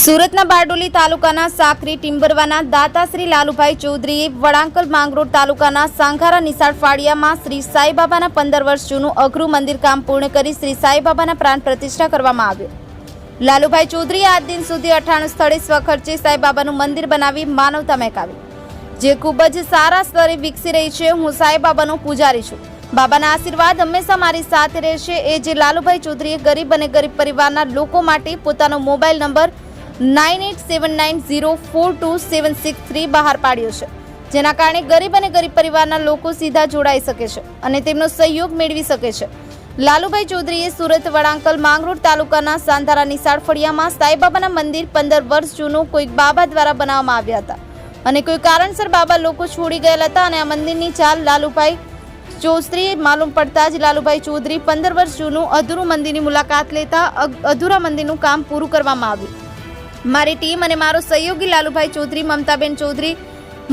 સુરતના બારડોલી તાલુકાના સાકરી ટિમ્બરવાના દાતાશ્રી લાલુભાઈ ચૌધરીએ વડાંકલ માંગરોળ તાલુકાના સાંઘારા નિશાળ ફાળિયામાં શ્રી સાંઈબાબાના પંદર વર્ષ જૂનું અઘરું મંદિર કામ પૂર્ણ કરી શ્રી સાઈબાબાના પ્રાણ પ્રતિષ્ઠા કરવામાં આવ્યો. લાલુભાઈ ચૌધરીએ આજ દિન સુધી અઠાણું સ્થળે સ્વખર્ચે સાઈબાબાનું મંદિર બનાવી માનવતા મહેકાવી. જે ખૂબ જ સારા સ્તરે વિકસી રહી છે, હું સાંઈબાબાનો પૂજારી છું. બાબાના આશીર્વાદ હંમેશા મારી સાથે રહેશે, એ જે લાલુભાઈ ચૌધરીએ ગરીબ અને ગરીબ પરિવારના લોકો માટે પોતાનો mobile number nine eight seven nine zero four two seven six three બહાર પાડ્યો છે. જેના કારણે ગરીબ અને ગરીબ પરિવારના લોકો સીધા જોડાઈ શકે છે અને તેમનો સહયોગ મેળવી શકે છે. લાલુભાઈ ચૌધરીએ સુરત વડાંકલ માંગરોળ તાલુકાના સાંધારા નિશાળ ફળિયામાં સાંઈબાબાના મંદિર પંદર વર્ષ જૂનું કોઈક બાબા દ્વારા બનાવવામાં આવ્યા હતા. અને કોઈ કારણસર બાબા લોકો છોડી ગયેલા હતા અને આ મંદિરની ચાલ લાલુભાઈ ચૌધરીએ માલુમ પડતા જ લાલુભાઈ ચૌધરી પંદર વર્ષ જૂનું અધૂરું મંદિરની મુલાકાત લેતા અધૂરા મંદિરનું કામ પૂરું કરવામાં આવ્યું. મારી ટીમ અને મારો સહયોગી લાલુભાઈ ચૌધરી, મમતાબેન ચૌધરી,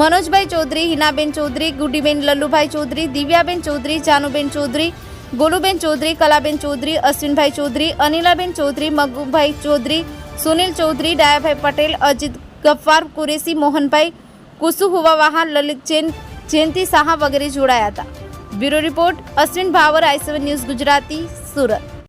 મનોજભાઈ ચૌધરી, હિનાબેન ચૌધરી ગુડીબેન લલ્લુભાઈ ચૌધરી, દિવ્યાબેન ચૌધરી, જાનુબેન ચૌધરી, ગોલુબેન ચૌધરી, કલાબેન ચૌધરી, અશ્વિનભાઈ ચૌધરી, અનિલાબેન ચૌધરી, મગુભાઈ ચૌધરી, સુનિલ ચૌધરી, ડાયાભાઈ પટેલ, અજીત ગફ્ફાર કુરેશી મોહનભાઈ, કુસુ વાહન લલિત જૈન, જયંતિ સાહા વગેરે જોડાયા હતા. Bureau report, Ashwin Bhavar, I seven news Gujarati, Surat.